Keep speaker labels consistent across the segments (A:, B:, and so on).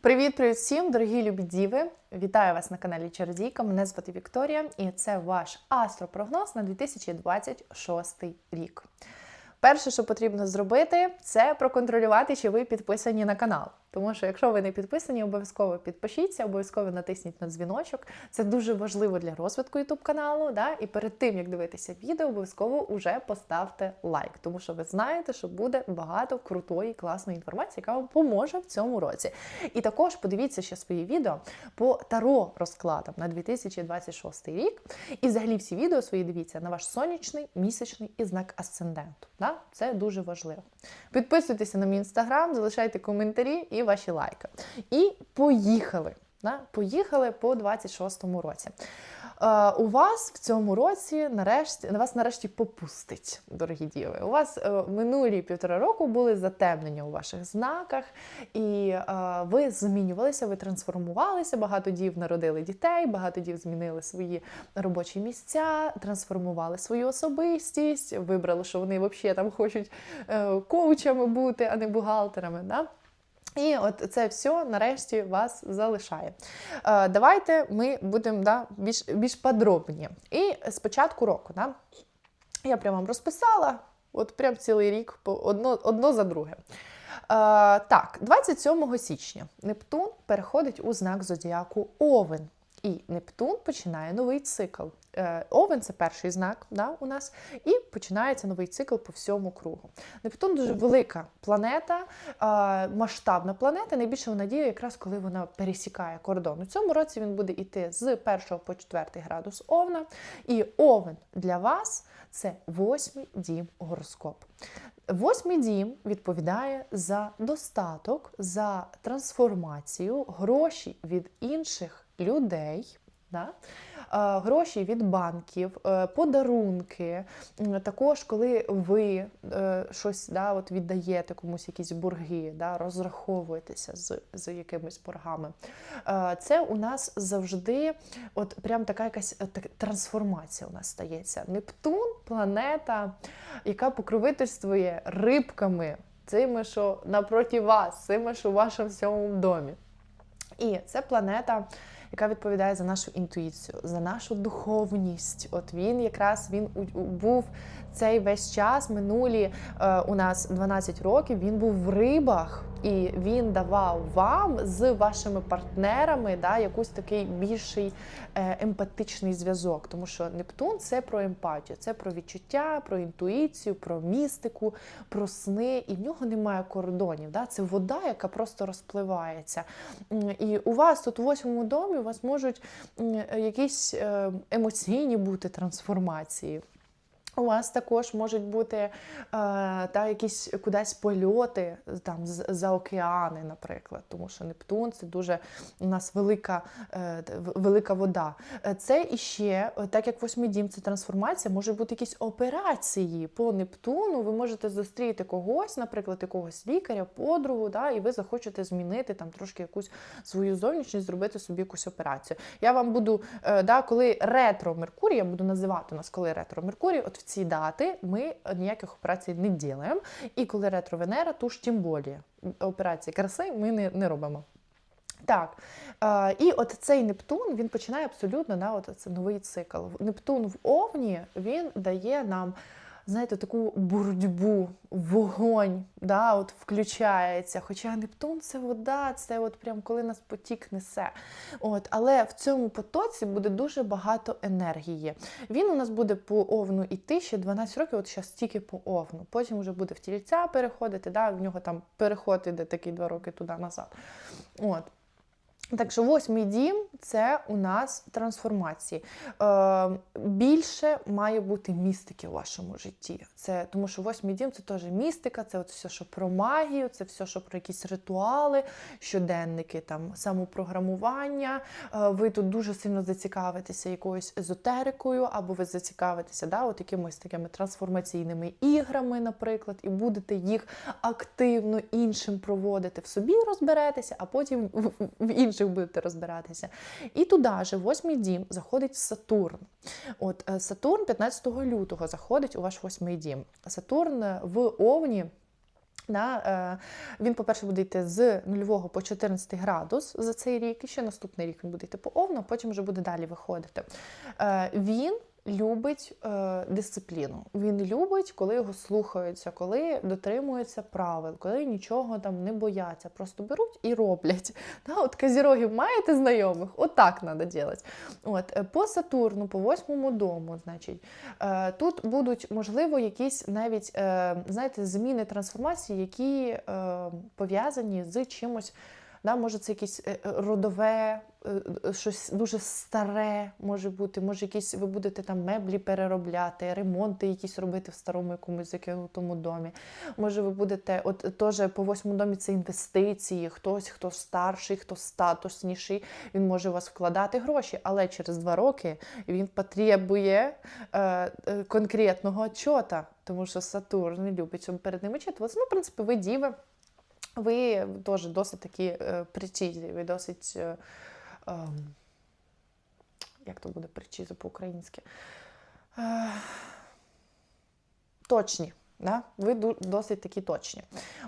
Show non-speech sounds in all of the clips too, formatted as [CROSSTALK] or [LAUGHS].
A: Привіт-привіт всім, дорогі любі діви! Вітаю вас на каналі Чародійка. Мене звати Вікторія, і це ваш астропрогноз на 2026 рік. Перше, що потрібно зробити, це проконтролювати, чи ви підписані на канал. Тому що, якщо ви не підписані, обов'язково підпишіться, обов'язково натисніть на дзвіночок. Це дуже важливо для розвитку YouTube каналу. Да? І перед тим як дивитися відео, обов'язково вже поставте лайк, тому що ви знаєте, що буде багато крутої, класної інформації, яка вам поможе в цьому році. І також подивіться ще свої відео по таро розкладам на 2026 рік. І взагалі всі відео свої дивіться на ваш сонячний, місячний і знак асценденту. Да? Це дуже важливо. Підписуйтеся на мій інстаграм, залишайте коментарі і ваші лайки. І поїхали. Да? Поїхали по 26-му році. Е, у вас в цьому році нарешті на вас нарешті попустить, дорогі діви. У вас е, минулі півтора року були затемнення у ваших знаках, і е, ви змінювалися, ви трансформувалися. Багато дів народили дітей, багато дів змінили свої робочі місця, трансформували свою особистість, вибрали, що вони взагалі там хочуть е, коучами бути, а не бухгалтерами. Да? І от це все нарешті вас залишає. Е, давайте ми будемо да, більш більш подробні. І з початку року, да, я прямо вам розписала, от прям цілий рік одно, одно за друге. Е, так, 27 січня Нептун переходить у знак зодіаку Овен. І Нептун починає новий цикл. Е, Овен це перший знак да, у нас, і починається новий цикл по всьому кругу. Нептун дуже велика планета, масштабна планета. Найбільше вона діє якраз коли вона пересікає кордон. У цьому році він буде йти з 1 по 4 градус Овна. І Овен для вас це восьмий дім гороскопу. Восьмий дім відповідає за достаток, за трансформацію, гроші від інших людей. Да? Е, Гроші від банків, е, подарунки. Також, коли ви е, щось да, от віддаєте комусь якісь борги, да, розраховуєтеся з, з якимись боргами. Це у нас завжди от прям така якась трансформація у нас стається. Нептун планета, яка покровительствує рибками, цими, що напроти вас, цими, що в вашому всьому домі. І це планета, яка відповідає за нашу інтуїцію, за нашу духовність. От він якраз він був цей весь час, минулі е, у нас 12 років, він був в рибах. І він давав вам з вашими партнерами да, якийсь такий більший е, емпатичний зв'язок. Тому що Нептун це про емпатію, це про відчуття, про інтуїцію, про містику, про сни. І в нього немає кордонів. Да? Це вода, яка просто розпливається. І у вас тут у восьмому домі у вас можуть якісь е, емоційні бути трансформації. У вас також можуть бути е, та, якісь кудись польоти там за океани, наприклад, тому що Нептун це дуже у нас велика, е, велика вода. Е, Це іще, е, так як восьмий дім це трансформація, можуть бути якісь операції по Нептуну. Ви можете зустріти когось, наприклад, якогось лікаря, подругу, да, і ви захочете змінити там трошки якусь свою зовнішність, зробити собі якусь операцію. Я вам буду, е, да, коли ретро Меркурій, я буду називати у нас, коли ретро Меркурій, от ці дати ми ніяких операцій не ділимо. І коли ретро Венера, то ж тим більше. Операції краси ми не, не робимо. Так, е, і от цей Нептун він починає абсолютно да, от це новий цикл. Нептун в Овні він дає нам, знаєте, таку боротьбу, вогонь, да, от включається. Хоча Нептун це вода, це от прям коли нас потік несе. От, але в цьому потоці буде дуже багато енергії. Він у нас буде по овну іти ще 12 років, от зараз тільки по овну. Потім вже буде в тільця переходити, да, в нього там переход іде такий два роки туди назад. От. Так що восьмий дім це у нас трансформації. Е, більше має бути містики у вашому житті. Це, тому що восьмий дім це теж містика, це от все, що про магію, це все, що про якісь ритуали, щоденники, там, самопрограмування. Е, ви тут дуже сильно зацікавитеся якоюсь езотерикою, або ви зацікавитеся да, от якимись такими трансформаційними іграми, наприклад, і будете їх активно іншим проводити. В собі розберетеся, а потім в, в інших будете розбиратися. І туди же, восьмий дім, заходить Сатурн. От е, Сатурн 15 лютого заходить у ваш восьмий дім. Сатурн е, в Овні Да, е, він, по-перше, буде йти з 0 по 14 градус за цей рік, і ще наступний рік він буде йти по овну, потім вже буде далі виходити. Він любить е, дисципліну. Він любить, коли його слухаються, коли дотримуються правил, коли нічого там не бояться, просто беруть і роблять. [LAUGHS] Да, от Казірогів маєте знайомих? Отак треба робити. От, е, по Сатурну, по восьмому дому, значить, е, тут будуть, можливо, якісь навіть е, знаєте, зміни трансформації, які е, пов'язані з чимось. Да, може, це якесь е, е, родове, щось дуже старе може бути. Може, якісь ви будете там меблі переробляти, ремонти якісь робити в старому якомусь закинутому домі. Може, ви будете, от теж по восьмому домі це інвестиції. Хтось, хто старший, хто статусніший, він може у вас вкладати гроші, але через два роки він потребує е, е, конкретного отчота, тому що Сатурн не любить, щоб перед ним очитуватися. Ну, в принципі, ви діви. Ви теж досить такі е, причізі, ви досить. Е, е, як то буде причіза по-українськи? Е, точні. Да? Ви досить такі точні.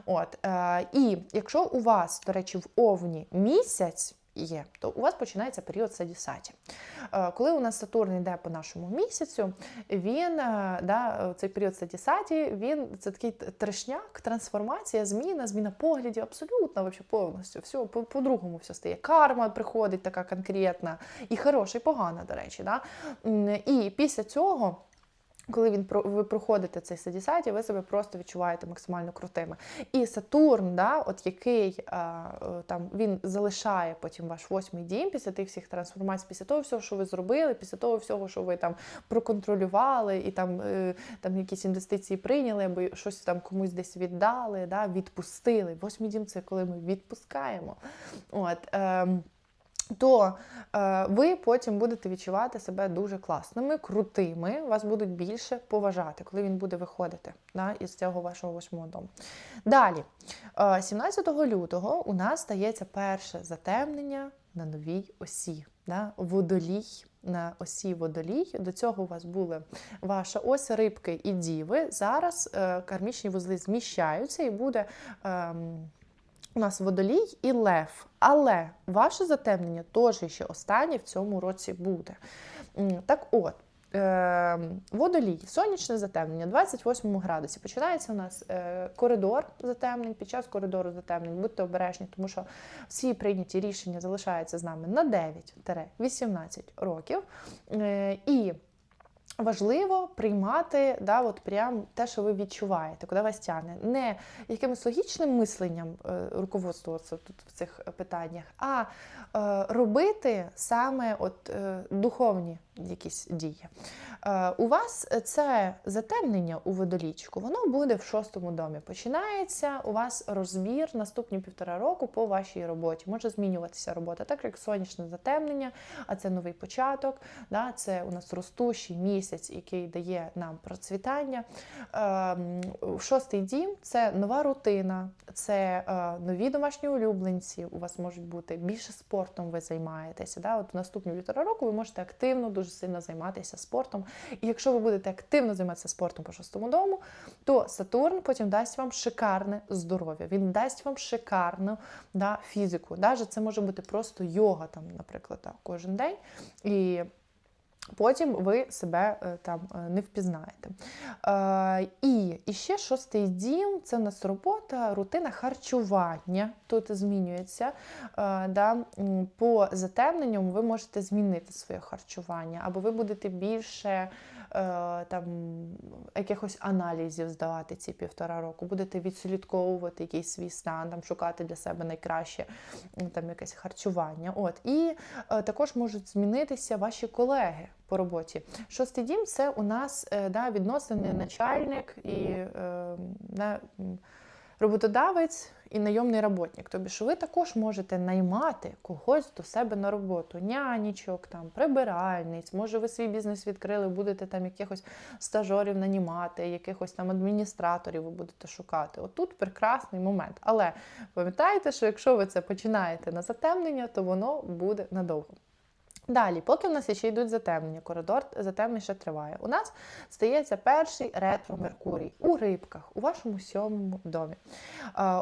A: От, е, і якщо у вас, до речі, в Овні місяць є, то у вас починається період садісаті. Е, коли у нас Сатурн йде по нашому місяцю, він е, да, цей період садісаті, він це такий трешняк, трансформація, зміна, зміна поглядів, абсолютно вообще, повністю. Все, по- по-другому все стає. Карма приходить така конкретна, і хороша, і погана, до речі. Да? І після цього. Коли він ви проходите цей садісаті, ви себе просто відчуваєте максимально крутими. І Сатурн, да, от який а, е, там він залишає потім ваш восьмий дім після тих всіх трансформацій, після того всього, що ви зробили, після того всього, що ви там проконтролювали, і там, е, там якісь інвестиції прийняли, або щось там комусь десь віддали, да, відпустили. Восьмий дім це коли ми відпускаємо. От, ем, то е, ви потім будете відчувати себе дуже класними, крутими, вас будуть більше поважати, коли він буде виходити да, із цього вашого восьмого дому. Далі, е, 17 лютого у нас стається перше затемнення на новій осі. Да, водолій на осі водолій. До цього у вас були ваша ось рибки і діви. Зараз е, кармічні вузли зміщаються і буде. ем, у нас водолій і лев. Але ваше затемнення теж ще останнє в цьому році буде. Так от, е, водолій, сонячне затемнення, 28 градусі. Починається у нас е, коридор затемнень. Під час коридору затемнень будьте обережні, тому що всі прийняті рішення залишаються з нами на 9-18 років. Е, І Важливо приймати да, от прям те, що ви відчуваєте, куди вас тягне. Не якимось логічним мисленням е, руководствуватися тут в цих питаннях, а е, робити саме от, е, духовні якісь дії. Е, у вас це затемнення у водолічку, воно буде в шостому домі. Починається у вас розбір наступні півтора року по вашій роботі. Може змінюватися робота, так як сонячне затемнення, а це новий початок. Да, це у нас ростущий місяць, який дає нам процвітання. Ем, Шостий дім це нова рутина, це е, нові домашні улюбленці. У вас можуть бути більше спортом ви займаєтеся. Да? От в наступні півтора року ви можете активно, дуже сильно займатися спортом. І якщо ви будете активно займатися спортом по шостому дому, то Сатурн потім дасть вам шикарне здоров'я. Він дасть вам шикарну да, фізику. Даже це може бути просто йога, там, наприклад, так, кожен день. І Потім ви себе е, там е, не впізнаєте. Е, і, і ще шостий дім це у нас робота, рутина харчування. Тут змінюється. Да, по затемненням ви можете змінити своє харчування, або ви будете більше там, якихось аналізів здавати ці півтора року, будете відслідковувати якийсь свій стан, там, шукати для себе найкраще там, якесь харчування. От. І е, також можуть змінитися ваші колеги по роботі. Шостий дім це у нас е, да, відносини начальник і е, да, роботодавець і найомний роботник. Тобто, що ви також можете наймати когось до себе на роботу, нянічок, там, прибиральниць, може ви свій бізнес відкрили, будете там якихось стажерів нанімати, якихось там адміністраторів ви будете шукати. Отут прекрасний момент. Але пам'ятайте, що якщо ви це починаєте на затемнення, то воно буде надовго. Далі, поки в нас ще йдуть затемнення, коридор затемнення ще триває. У нас стається перший ретро Меркурій у рибках у вашому сьомому домі.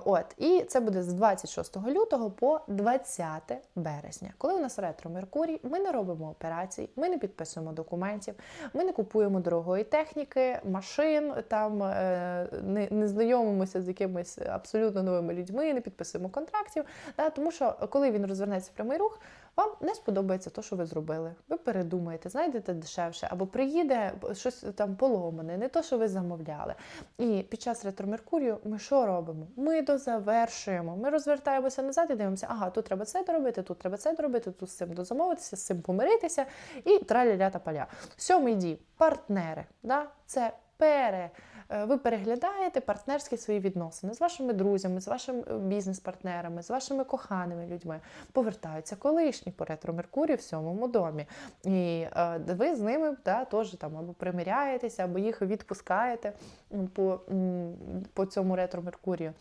A: От, і це буде з 26 лютого по 20 березня. Коли у нас ретро Меркурій, ми не робимо операцій, ми не підписуємо документів, ми не купуємо дорогої техніки, машин, там е, не, не знайомимося з якимись абсолютно новими людьми, не підписуємо контрактів. Да, тому що коли він розвернеться в прямий рух, вам не сподобається те, що ви зробили. Ви передумаєте, знайдете дешевше, або приїде щось там поломане, не то, що ви замовляли. І під час ретро-меркурію ми що робимо? Ми дозавершуємо. Ми розвертаємося назад і дивимося, ага, тут треба це доробити, тут треба це доробити, тут з цим дозамовитися, з цим помиритися і траля та поля. Сьомий дій партнери. Да? Це пере. Е, Ви переглядаєте партнерські свої відносини з вашими друзями, з вашими е, бізнес-партнерами, з вашими коханими людьми. Повертаються колишні по ретро Меркурію в сьомому домі. І е, ви з ними да, теж там або примиряєтеся, або їх відпускаєте по, по цьому ретро Меркурію.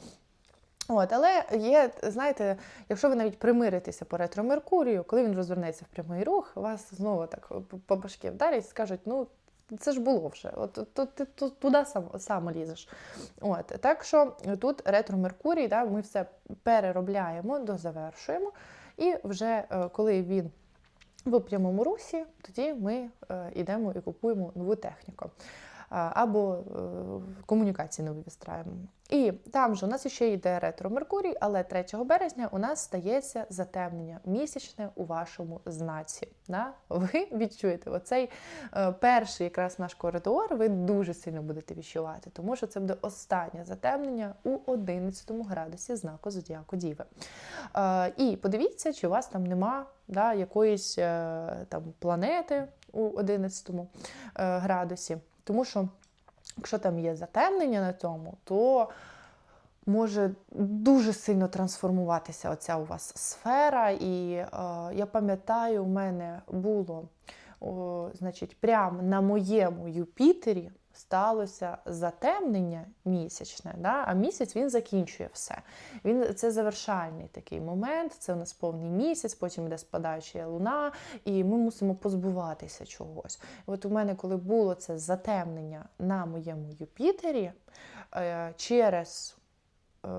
A: От, але є, знаєте, якщо ви навіть примиритеся по ретро Меркурію, коли він розвернеться в прямий рух, вас знову так по- башки вдарять скажуть, ну. Це ж було вже, от то ти ту- туди сам, сам лізеш. От так що тут ретро Меркурій, да, ми все переробляємо, дозавершуємо, і вже е, коли він в прямому русі, тоді ми е, йдемо і купуємо нову техніку. Або е, комунікації нові вистраюємо. І там же у нас ще йде ретро Меркурій, але 3 березня у нас стається затемнення місячне у вашому знаці. Да? Ви відчуєте оцей е, перший якраз наш коридор, ви дуже сильно будете відчувати, тому що це буде останнє затемнення у 11 градусі знаку Зодіаку Діви. Е, і подивіться, чи у вас там нема да, якоїсь там планети у 11 е, градусі. Тому що, якщо там є затемнення на цьому, то може дуже сильно трансформуватися оця у вас сфера. І е, я пам'ятаю, у мене було, о, значить, прямо на моєму Юпітері сталося затемнення місячне, да? а місяць він закінчує все. Він це завершальний такий момент. Це у нас повний місяць, потім йде спадаюча луна, і ми мусимо позбуватися чогось. От у мене, коли було це затемнення на моєму Юпітері, е, через. е,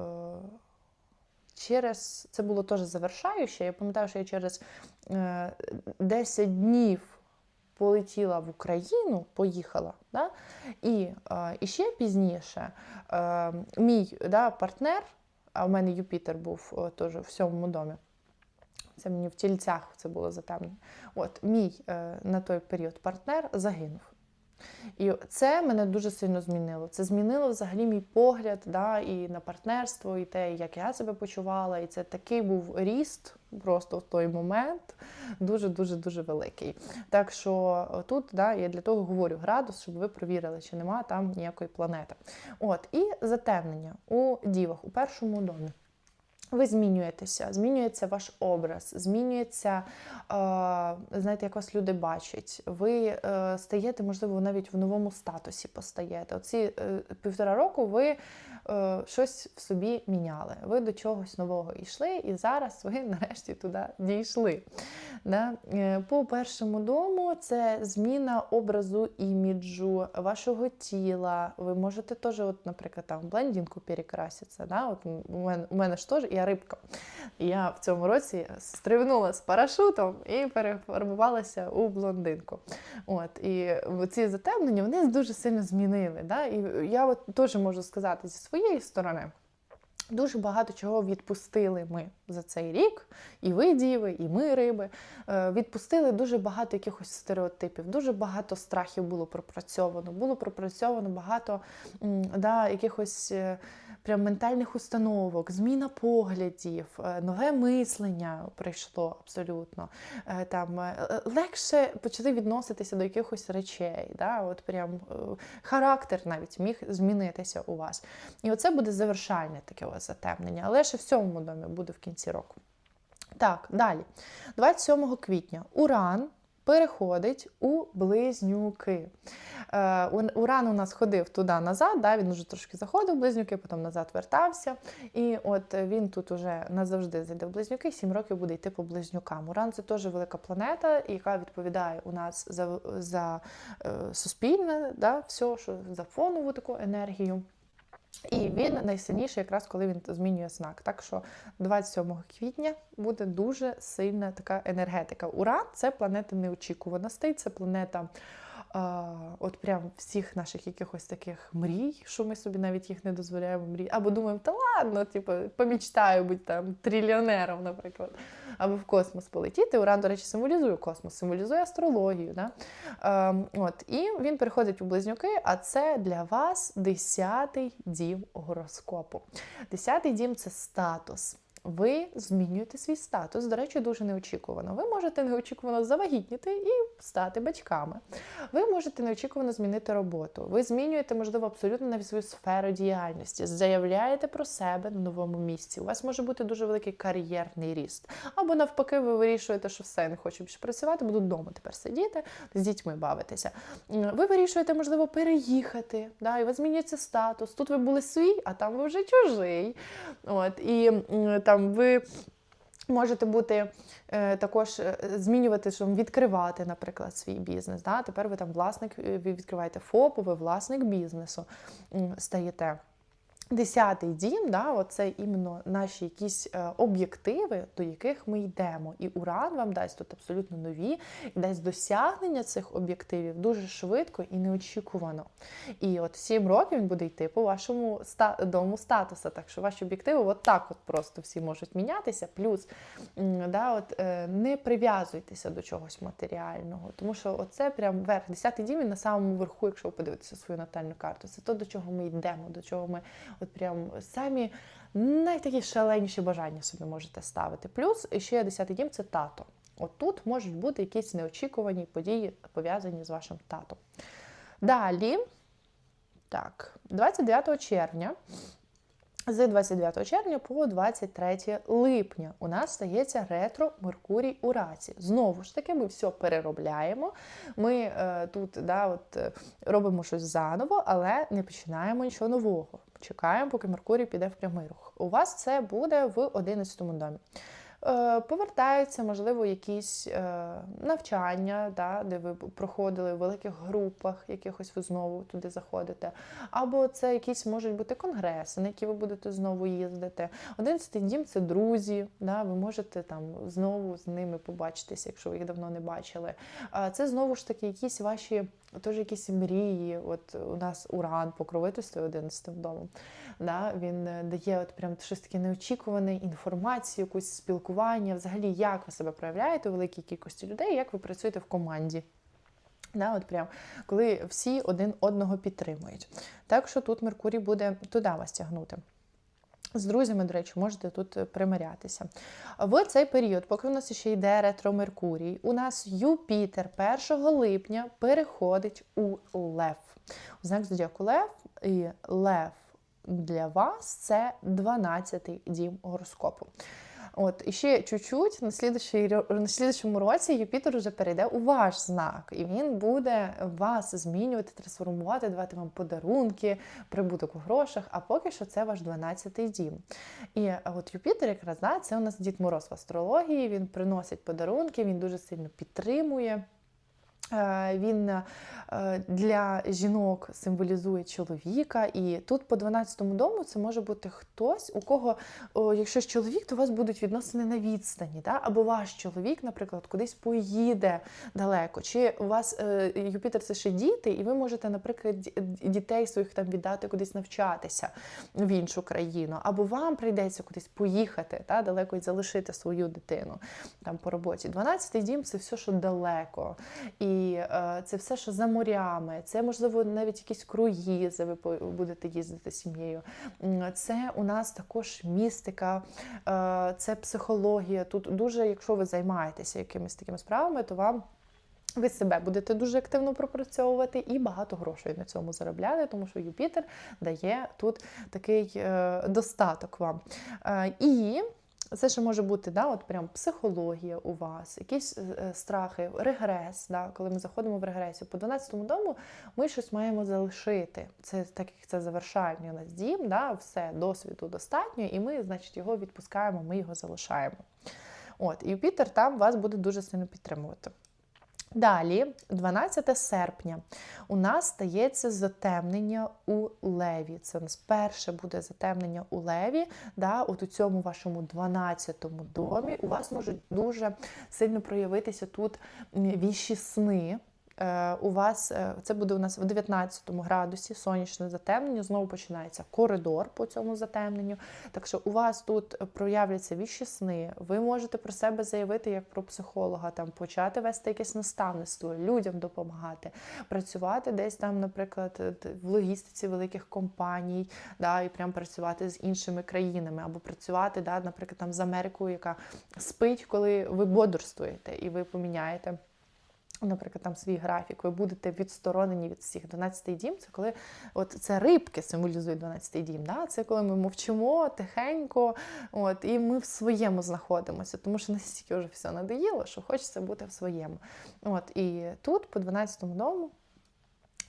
A: Через це було теж завершаюче. Я пам'ятаю, що я через е, 10 днів полетіла в Україну, поїхала. Да? І, е, і ще пізніше е, мій да, партнер, а в мене Юпітер був е, теж в сьомому домі. Це мені в тільцях це було затемнення. От мій на той період партнер загинув. І це мене дуже сильно змінило. Це змінило взагалі мій погляд да, і на партнерство, і те, як я себе почувала. І це такий був ріст просто в той момент дуже-дуже дуже великий. Так що тут да, я для того говорю градус, щоб ви провірили, чи нема там ніякої планети. От, і затемнення у дівах у першому домі. Ви змінюєтеся, змінюється ваш образ, змінюється, е, знаєте, як вас люди бачать. Ви е, стаєте, можливо, навіть в новому статусі постаєте. Оці е, півтора року ви щось в собі міняли. Ви до чогось нового йшли, і зараз ви [LAUGHS] нарешті туди дійшли. По першому дому це зміна образу іміджу, вашого тіла. Ви можете теж, от, наприклад, там в блондинку перекраситися. У мене ж теж я рибка. Я в цьому році стрибнула з парашутом і перефарбувалася у блондинку. От, і ці затемнення вони дуже сильно змінили. Да? І я от теж можу сказати зі своєї сторони. Дуже багато чого відпустили ми за цей рік, і ви, діви, і ми, риби. Е, Відпустили дуже багато якихось стереотипів, дуже багато страхів було пропрацьовано. Було пропрацьовано багато да, якихось е, прям ментальних установок, зміна поглядів, е, нове мислення прийшло абсолютно. Там легше почали відноситися до якихось речей. Да? От прям характер навіть міг змінитися у вас. І оце буде завершальне таке затемнення, але ще в сьомому домі буде в кінці року. Так, далі. 27 квітня Уран переходить у близнюки. Е, Уран у нас ходив туди-назад, да, він уже трошки заходив в близнюки, потім назад вертався. І от він тут уже назавжди зайде в близнюки, 7 років буде йти по близнюкам. Уран це теж велика планета, яка відповідає у нас за, за е, суспільне, да, все, що за фонову таку енергію. І він найсильніший, якраз коли він змінює знак. Так що 27 квітня буде дуже сильна така енергетика. Уран це планета неочікуваностей, це планета. А, от прям всіх наших якихось таких мрій, що ми собі навіть їх не дозволяємо мріяти. Або думаємо, та ладно, типу, помічтаю бути там трильйонером, наприклад, або в космос полетіти. Уран, до речі, символізує космос, символізує астрологію. Да? Ем, от, і він переходить у близнюки, а це для вас десятий дім гороскопу. Десятий дім це статус. Ви змінюєте свій статус. До речі, дуже неочікувано. Ви можете неочікувано завагітніти і стати батьками. Ви можете неочікувано змінити роботу. Ви змінюєте, можливо, абсолютно навіть свою сферу діяльності, заявляєте про себе на новому місці. У вас може бути дуже великий кар'єрний ріст. Або навпаки, ви вирішуєте, що все, не хочу більше працювати, буду вдома тепер сидіти, з дітьми бавитися. Ви вирішуєте, можливо, переїхати, да, і у вас змінюється статус. Тут ви були свій, а там ви вже чужий. От, і м, там ви. Можете бути е, також е, змінювати, що відкривати, наприклад, свій бізнес. Да? Тепер ви там власник, е, ви відкриваєте ФОПу, ви власник бізнесу стаєте. Десятий дім, да, оце іменно наші якісь е, об'єктиви, до яких ми йдемо. І уран вам дасть тут абсолютно нові, і дасть досягнення цих об'єктивів дуже швидко і неочікувано. І от 7 років він буде йти по вашому дому статуса. Так що ваші об'єктиви от так от просто всі можуть мінятися. Плюс да, от, е, не прив'язуйтеся до чогось матеріального, тому що оце прям верх. Десятий дім він на самому верху, якщо ви подивитеся свою натальну карту. Це то, до чого ми йдемо, до чого ми от прям самі найтакі шаленіші бажання собі можете ставити. Плюс ще десятий дім це тато. От тут можуть бути якісь неочікувані події, пов'язані з вашим татом. Далі, так, 29 червня. З 29 червня по 23 липня у нас стається ретро Меркурій у раці. Знову ж таки, ми все переробляємо. Ми е, тут да, от, е, робимо щось заново, але не починаємо нічого нового. Чекаємо, поки Меркурій піде в прямий рух. У вас це буде в 11 домі. Е, Повертаються, можливо, якісь е, навчання, да, де ви проходили в великих групах, якихось ви знову туди заходите. Або це якісь можуть бути конгреси, на які ви будете знову їздити. Одинадцятий дім це друзі. Да, ви можете там знову з ними побачитися, якщо ви їх давно не бачили. Це знову ж таки якісь ваші теж якісь мрії. От у нас уран покровительство 11 домом. Да, він е, дає от прям щось таке неочікуване інформацію, якусь спілкування, взагалі, як ви себе проявляєте у великій кількості людей, як ви працюєте в команді. Да, от прям, коли всі один одного підтримують. Так що тут Меркурій буде туди вас тягнути. З друзями, до речі, можете тут е, примирятися. В цей період, поки у нас ще йде ретро Меркурій, у нас Юпітер 1 липня переходить у Лев. У знак зодіаку Лев і Лев для вас це 12-й дім гороскопу. От, і ще чуть-чуть на на слідчому році Юпітер вже перейде у ваш знак, і він буде вас змінювати, трансформувати, давати вам подарунки, прибуток у грошах. А поки що це ваш 12-й дім. І от Юпітер, якраз да, це у нас Дід Мороз в астрології. Він приносить подарунки, він дуже сильно підтримує. Е, Він е, для жінок символізує чоловіка, і тут по 12-му дому це може бути хтось, у кого, якщо ж чоловік, то у вас будуть відносини на відстані, да? або ваш чоловік, наприклад, кудись поїде далеко, чи у вас е, Юпітер це ще діти, і ви можете, наприклад, дітей своїх там віддати кудись навчатися в іншу країну, або вам прийдеться кудись поїхати да? далеко і залишити свою дитину там по роботі. 12-й дім це все, що далеко. І е, це все, що за морями, це можливо навіть якісь круїзи, ви будете їздити сім'єю. Це у нас також містика, е, це психологія. Тут дуже, якщо ви займаєтеся якимись такими справами, то вам. Ви себе будете дуже активно пропрацьовувати і багато грошей на цьому заробляти, тому що Юпітер дає тут такий е, достаток вам. І Це ще може бути да, от прям психологія у вас, якісь е, страхи, регрес. Да, коли ми заходимо в регресію. По 12-му дому ми щось маємо залишити. Це так як це завершальний у нас дім, да, все, досвіду достатньо, і ми, значить, його відпускаємо, ми його залишаємо. От, і Юпітер там вас буде дуже сильно підтримувати. Далі, 12 серпня, у нас стається затемнення у Леві. Це у нас перше буде затемнення у Леві. Да, От у цьому вашому 12-му домі у вас можуть дуже сильно проявитися тут м, віщі сни. Е, У вас е, це буде у нас в 19 градусі сонячне затемнення. Знову починається коридор по цьому затемненню. Так що у вас тут проявляться віщі сни. Ви можете про себе заявити як про психолога, там почати вести якесь наставництво, людям допомагати, працювати десь там, наприклад, в логістиці великих компаній, да, і прям працювати з іншими країнами, або працювати, да, наприклад, там з Америкою, яка спить, коли ви бодрствуєте, і ви поміняєте наприклад, там свій графік, ви будете відсторонені від всіх. 12-й дім це коли от це рибки символізують 12-й дім. Да? Це коли ми мовчимо тихенько, от, і ми в своєму знаходимося, тому що настільки вже все надоїло, що хочеться бути в своєму. От, і тут, по 12-му дому,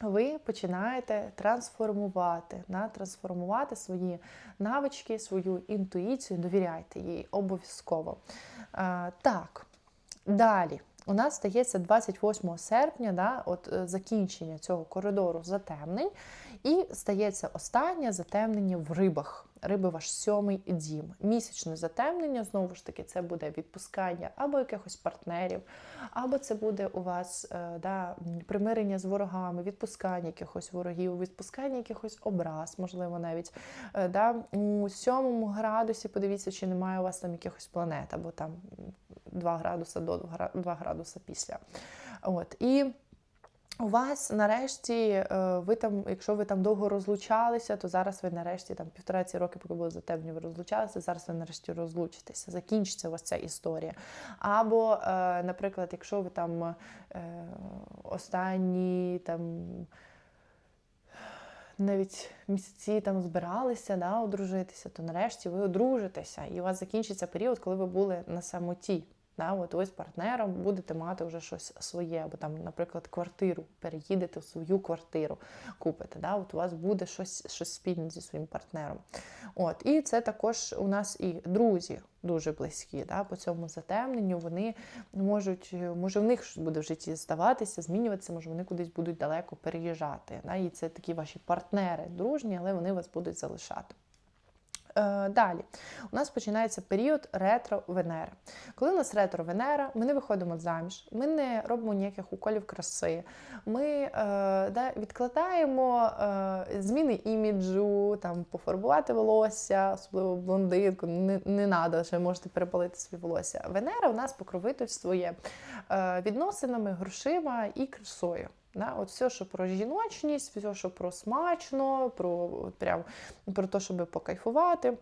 A: ви починаєте трансформувати, да, трансформувати свої навички, свою інтуїцію, довіряйте їй обов'язково. А, так, далі. У нас стається 28 серпня, да, от е, закінчення цього коридору затемнень, і стається останнє затемнення в рибах. Риби ваш сьомий дім. Місячне затемнення, знову ж таки, це буде відпускання або якихось партнерів, або це буде у вас е, да, примирення з ворогами, відпускання якихось ворогів, відпускання якихось образ, можливо, навіть. Е, Да, у сьомому градусі подивіться, чи немає у вас там якихось планет, або там 2 градуса до 2 градуса після. От. І у вас нарешті, е, ви там, якщо ви там довго розлучалися, то зараз ви нарешті там півтора-ці роки, поки були затемні, ви розлучалися, зараз ви нарешті розлучитеся, закінчиться у вас ця історія. Або, е, наприклад, якщо ви там е, останні там. Навіть місяці там збиралися да, одружитися, то нарешті ви одружитеся, і у вас закінчиться період, коли ви були на самоті. Да, от ви з партнером будете мати вже щось своє, або там, наприклад, квартиру, переїдете в свою квартиру, купите. Да, от у вас буде щось, щось спільне зі своїм партнером. От, і це також у нас і друзі дуже близькі. Да, по цьому затемненню вони можуть, може, в них щось буде в житті ставатися, змінюватися, може, вони кудись будуть далеко переїжджати. Да, і це такі ваші партнери дружні, але вони вас будуть залишати. Е, Далі у нас починається період ретро-Венери. Коли у нас ретро-Венера, ми не виходимо заміж, ми не робимо ніяких уколів краси, ми е, да, відкладаємо е, зміни іміджу, там, пофарбувати волосся, особливо блондинку, не, не треба, ще можете перепалити собі волосся. Венера у нас покровительствує е, відносинами, грошима і красою. Да, от все, що про жіночність, все, що про смачно, про, от прям, про те, щоб покайфувати.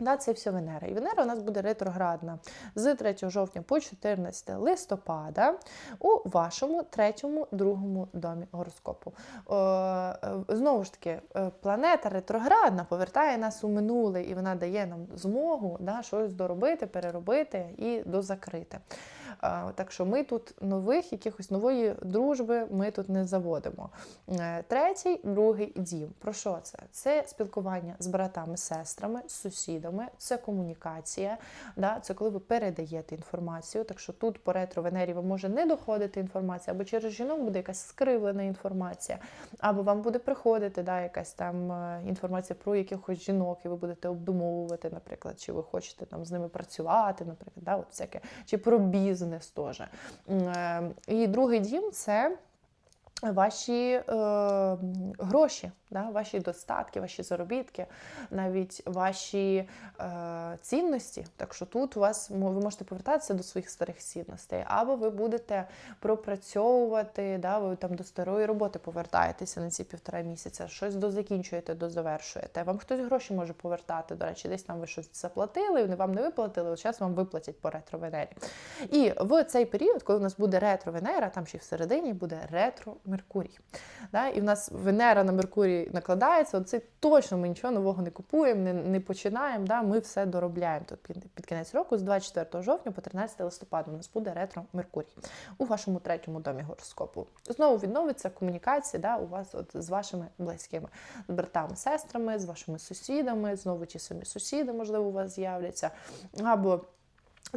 A: Да, це все Венера. І Венера у нас буде ретроградна з 3 жовтня по 14 листопада у вашому третьому, другому домі гороскопу. О, е, знову ж таки, е, планета ретроградна повертає нас у минуле, і вона дає нам змогу да, щось доробити, переробити і дозакрити. Так що ми тут нових, якихось нової дружби ми тут не заводимо. Е, Третій, другий дім. Про що це? Це спілкування з братами, сестрами, з сусідами, це комунікація. Да? Це коли ви передаєте інформацію. Так що тут по ретро Венері вам може не доходити інформація, або через жінок буде якась скривлена інформація, або вам буде приходити да, якась там е, інформація про якихось жінок, і ви будете обдумовувати, наприклад, чи ви хочете там з ними працювати, наприклад, да, от всяке, чи про бізнес теж. Е, І другий дім це. Ваші е, гроші, да, ваші достатки, ваші заробітки, навіть ваші е, цінності. Так що тут у вас ви можете повертатися до своїх старих цінностей, або ви будете пропрацьовувати, да, ви там до старої роботи повертаєтеся на ці півтора місяця, щось дозакінчуєте, дозавершуєте. Вам хтось гроші може повертати. До речі, десь там ви щось заплатили, вони вам не виплатили, зараз вам виплатять по ретро-венері. І в цей період, коли у нас буде ретро-венера, там ще всередині буде ретро Меркурій. Да? І в нас Венера на Меркурій накладається, оце точно ми нічого нового не купуємо, не, не починаємо. Да? Ми все доробляємо тут під, під кінець року, з 24 жовтня по 13 листопада. У нас буде ретро Меркурій у вашому третьому домі гороскопу. Знову відновиться комунікація да, у вас от, з вашими близькими, з братами, сестрами, з вашими сусідами, знову ті самі сусіди, можливо, у вас з'являться. Або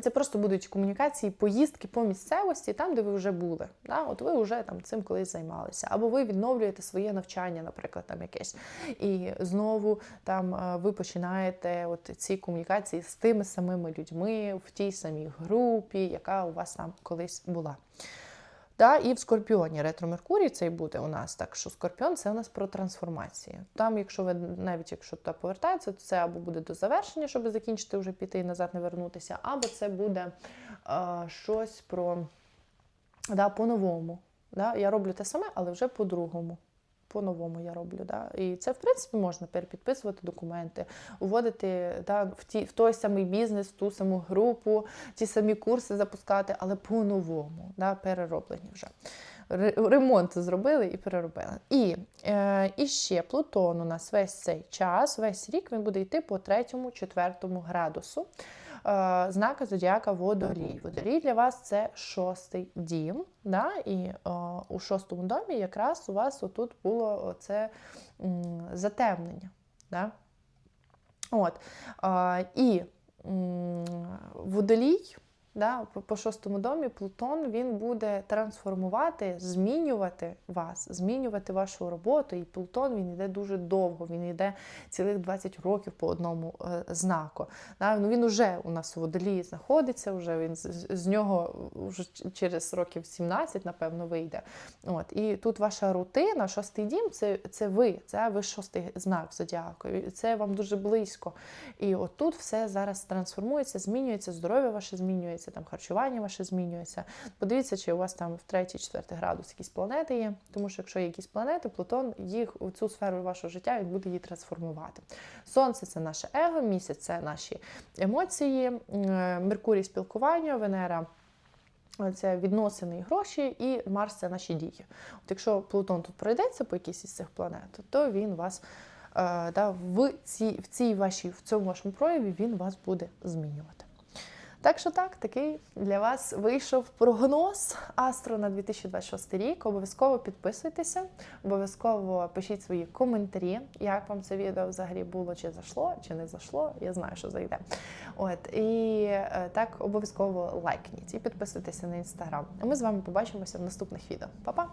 A: це просто будуть комунікації, поїздки по місцевості, там, де ви вже були. Да? От ви вже там цим колись займалися. Або ви відновлюєте своє навчання, наприклад, там якесь. І знову там е, ви починаєте от ці комунікації з тими самими людьми в тій самій групі, яка у вас там колись була. Да, і в Скорпіоні ретро Меркурій цей буде у нас. Так що Скорпіон це у нас про трансформації. Там, якщо ви навіть якщо та повертається, то це або буде до завершення, щоб закінчити, вже піти і назад не вернутися, або це буде е, щось про да, по-новому. Да? Я роблю те саме, але вже по-другому. По-новому я роблю. Да? І це, в принципі, можна перепідписувати документи, уводити да, в, ті, в той самий бізнес, в ту саму групу, ті самі курси запускати, але по-новому, да, перероблені вже. Ремонт зробили і переробили. І, е, і ще Плутон у нас весь цей час, весь рік він буде йти по третьому, четвертому градусу. Е, знака зодіака Водолій. Водолій для вас це шостий дім. Да? І е, у шостому домі якраз у вас отут було це затемнення. Да? От. Е, і водолій. Да, по- шостому домі Плутон він буде трансформувати, змінювати вас, змінювати вашу роботу. І Плутон він йде дуже довго, він йде цілих 20 років по одному е, знаку. Да, ну, він уже у нас у водолії знаходиться, вже він з нього вже через років 17, напевно, вийде. От, і тут ваша рутина, шостий дім це, це ви, це ви шостий знак зодіаку. Це вам дуже близько. І отут все зараз трансформується, змінюється, здоров'я ваше змінюється, там харчування ваше змінюється. Подивіться, чи у вас там в третій, четвертий градус якісь планети є. Тому що якщо є якісь планети, Плутон їх у цю сферу вашого життя він буде її трансформувати. Сонце це наше его, місяць це наші емоції, е, Меркурій спілкування, Венера. Це відносини і гроші, і Марс це наші дії. От якщо Плутон тут пройдеться по якійсь із цих планет, то він вас е, да, в, цій, в, цій вашій, в цьому вашому прояві він вас буде змінювати. Так що так, такий для вас вийшов прогноз Астро на 2026 рік. Обов'язково підписуйтеся, обов'язково пишіть свої коментарі, як вам це відео взагалі було, чи зайшло, чи не зайшло. Я знаю, що зайде. От і е, так обов'язково лайкніть і підписуйтеся на інстаграм. А ми з вами побачимося в наступних відео. Па-па!